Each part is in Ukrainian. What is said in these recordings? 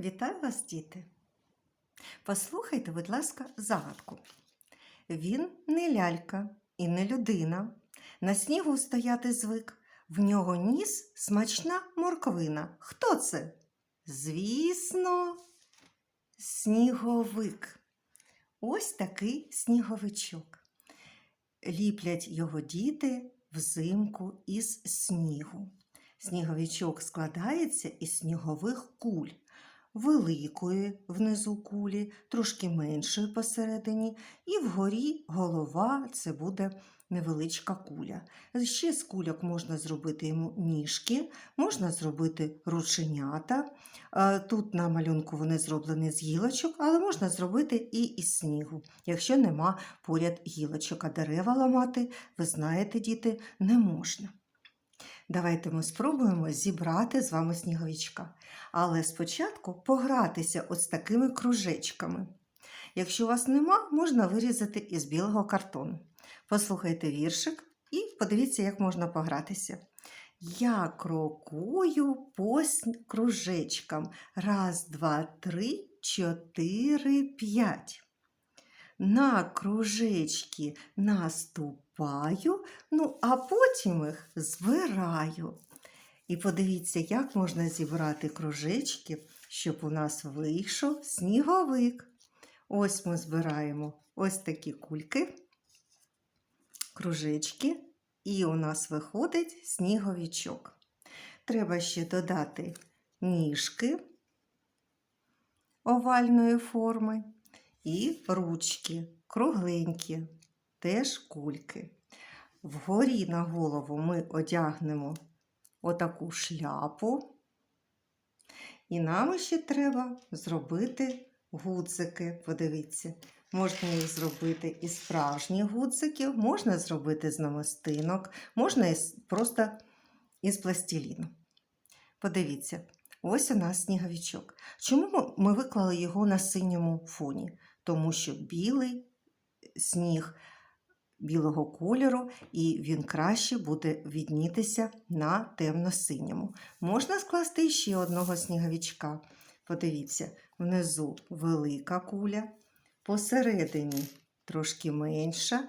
Вітаю вас, діти! Послухайте, будь ласка, загадку. Він не лялька і не людина. На снігу стояти звик. В нього ніс смачна морквина. Хто це? Звісно, сніговик. Ось такий сніговичок. Ліплять його діти взимку із снігу. Сніговичок складається із снігових куль великої внизу кулі, трошки меншої посередині, і вгорі голова це буде невеличка куля. Ще з кульок можна зробити йому ніжки, можна зробити рученята. Е, Тут на малюнку вони зроблені з гілочок, але можна зробити і із снігу, якщо нема поряд гілочок, а дерева ламати, ви знаєте, діти, не можна. Давайте ми спробуємо зібрати з вами сніговичка. Але спочатку погратися ось такими кружечками. Якщо у вас нема, можна вирізати із білого картону. Послухайте віршик і подивіться, як можна погратися. Я крокую по кружечкам. Раз, два, три, чотири, п'ять. На кружечки наступаю, ну а потім їх збираю. І подивіться, як можна зібрати кружечки, щоб у нас вийшов сніговик. Ось ми збираємо ось такі кульки, кружечки, і у нас виходить сніговичок. Треба ще додати ніжки овальної форми і ручки кругленькі, теж кульки. Вгорі на голову ми одягнемо отаку шляпу. І нам ще треба зробити гудзики. Подивіться, можна їх зробити із справжніх гудзиків, можна зробити з намистинок, можна просто із пластиліну. Подивіться, ось у нас сніговичок. Чому ми виклали його на синьому фоні? Тому що білий сніг білого кольору, і він краще буде віднітися на темно-синьому. Можна скласти ще одного сніговичка. Подивіться, внизу велика куля, посередині трошки менша,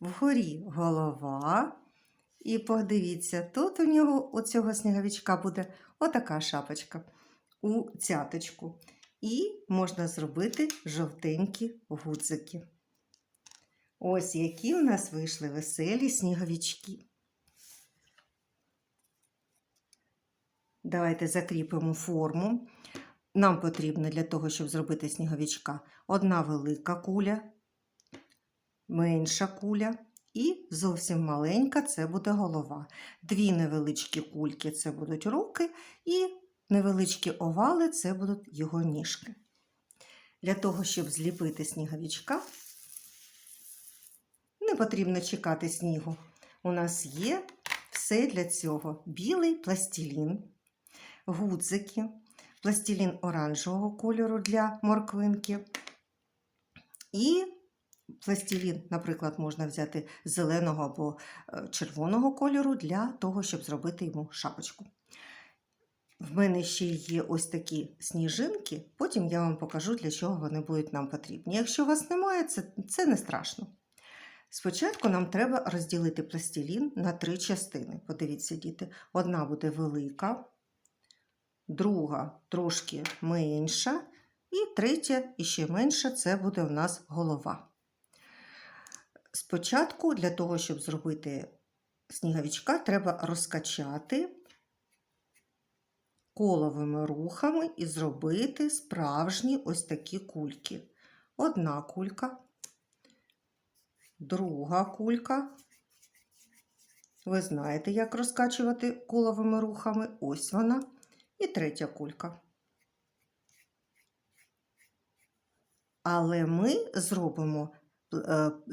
вгорі голова. І подивіться, тут у нього у цього сніговичка буде отака шапочка у цяточку. І можна зробити жовтенькі гудзики. Ось які у нас вийшли веселі сніговички. Давайте закріпимо форму. Нам потрібно для того, щоб зробити сніговичка, одна велика куля, менша куля і зовсім маленька це буде голова. Дві невеличкі кульки це будуть руки, і невеличкі овали це будуть його ніжки. Для того, щоб зліпити сніговичка, не потрібно чекати снігу. У нас є все для цього: білий пластилін, гудзики, пластилін оранжевого кольору для морквинки. І пластилін, наприклад, можна взяти зеленого або е, червоного кольору для того, щоб зробити йому шапочку. В мене ще є ось такі сніжинки, потім я вам покажу, для чого вони будуть нам потрібні. Якщо у вас немає, це, це не страшно. Спочатку нам треба розділити пластилін на три частини. Подивіться, діти, одна буде велика, друга трошки менша, і третя і ще менша це буде у нас голова. Спочатку, для того, щоб зробити сніговичка, треба розкачати коловими рухами і зробити справжні ось такі кульки. Одна кулька друга кулька. Ви знаєте, як розкачувати коловими рухами. Ось вона. І третя кулька. Але ми зробимо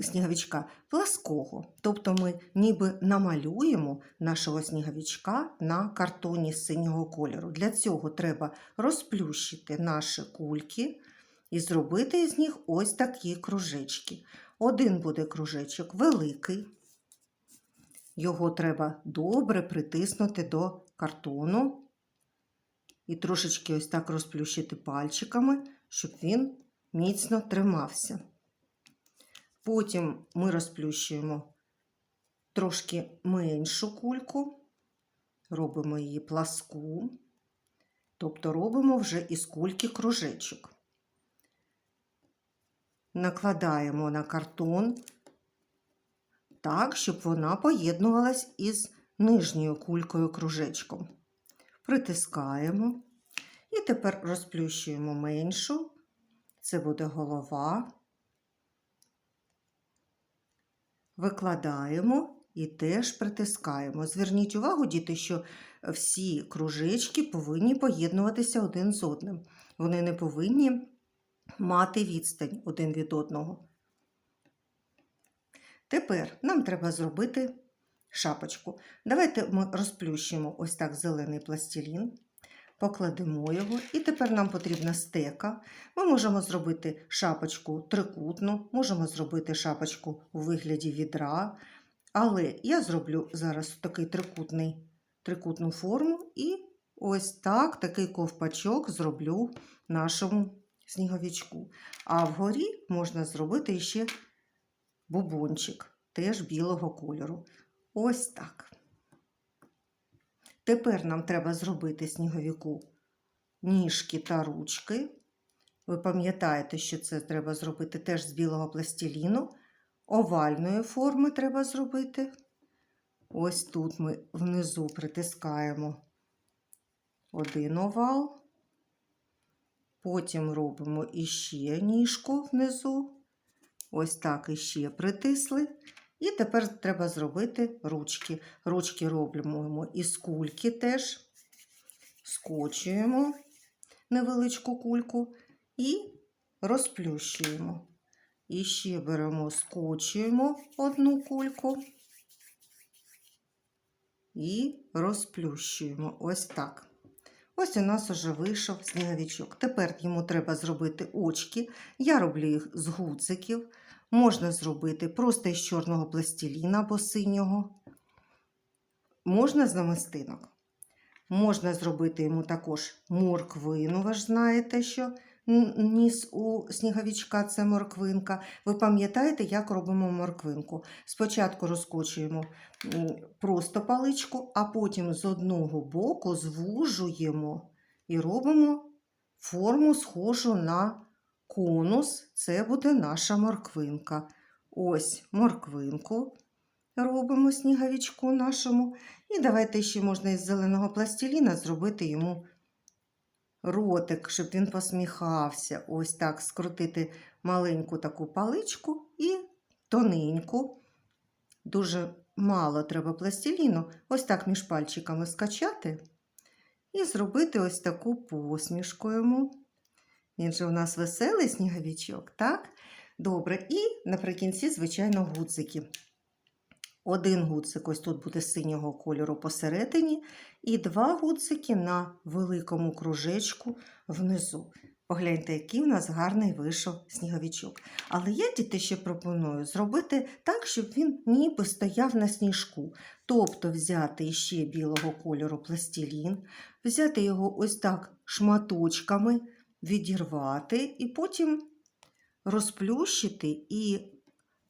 сніговичка плаского. Тобто ми ніби намалюємо нашого сніговичка на картоні синього кольору. Для цього треба розплющити наші кульки і зробити з них ось такі кружечки. Один буде кружечок великий. Його треба добре притиснути до картону і трошечки ось так розплющити пальчиками, щоб він міцно тримався. Потім ми розплющуємо трошки меншу кульку, робимо її пласку, тобто робимо вже із кульки кружечок. Накладаємо на картон так, щоб вона поєднувалась із нижньою кулькою кружечком. Притискаємо і тепер розплющуємо меншу. Це буде голова. Викладаємо і теж притискаємо. Зверніть увагу, діти, що всі кружечки повинні поєднуватися один з одним. Вони не повинні мати відстань один від одного. Тепер нам треба зробити шапочку. Давайте ми розплющимо ось так зелений пластилін, покладемо його, і тепер нам потрібна стека. Ми можемо зробити шапочку трикутну, можемо зробити шапочку у вигляді відра, але я зроблю зараз такий трикутний, трикутну форму і ось так такий ковпачок зроблю нашому сніговичку. А вгорі можна зробити ще бубончик, теж білого кольору. Ось так. Тепер нам треба зробити сніговіку ніжки та ручки. Ви пам'ятаєте, що це треба зробити теж з білого пластиліну. Овальної форми треба зробити. Ось тут ми внизу притискаємо один овал. Потім робимо іще ніжку внизу. Ось так іще притисли. І тепер треба зробити ручки. Ручки робимо із кульки теж, скочуємо невеличку кульку і розплющуємо. І ще беремо, скочуємо одну кульку і розплющуємо. Ось так. Ось у нас уже вийшов сніговичок. Тепер йому треба зробити очки. Я роблю їх з гуциків. Можна зробити просто із чорного пластиліна або синього. Можна з намистинок. Можна зробити йому також морквину. Ви ж знаєте, що ніс у сніговичка це морквинка. Ви пам'ятаєте, як робимо морквинку? Спочатку розкочуємо просто паличку, а потім з одного боку звужуємо і робимо форму схожу на конус. Це буде наша морквинка. Ось морквинку робимо сніговичку нашому. І давайте ще можна із зеленого пластиліна зробити йому ротик, щоб він посміхався. Ось так скрутити маленьку таку паличку і тоненьку. Дуже мало треба пластиліну. Ось так між пальчиками скачати і зробити ось таку посмішку йому. Він же у нас веселий сніговичок, так? Добре. І наприкінці, звичайно, гудзики. Один гудзик ось тут буде синього кольору посередині, і два гудзики на великому кружечку внизу. Погляньте, який у нас гарний вийшов сніговичок. Але я діти ще пропоную зробити так, щоб він ніби стояв на сніжку. Тобто взяти ще білого кольору пластилін, взяти його ось так шматочками, відірвати, і потім розплющити і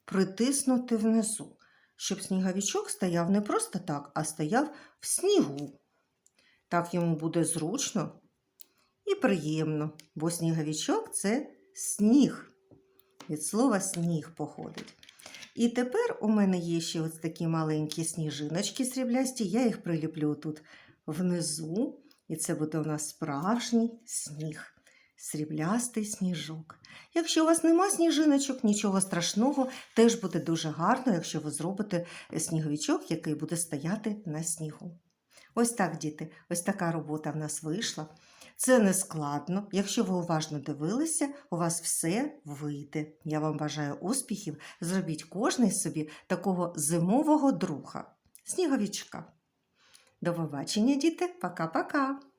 притиснути внизу щоб сніговичок стояв не просто так, а стояв в снігу. Так йому буде зручно і приємно, бо сніговичок це сніг. Від слова сніг походить. І тепер у мене є ще ось такі маленькі сніжиночки сріблясті, я їх приліплю тут внизу, і це буде у нас справжній сніг сріблястий сніжок. Якщо у вас нема сніжиночок, нічого страшного, теж буде дуже гарно, якщо ви зробите сніговичок, який буде стояти на снігу. Ось так, діти, ось така робота в нас вийшла. Це не складно. Якщо ви уважно дивилися, у вас все вийде. Я вам бажаю успіхів. Зробіть кожний собі такого зимового друга, сніговичка. До побачення, діти, пока-пока!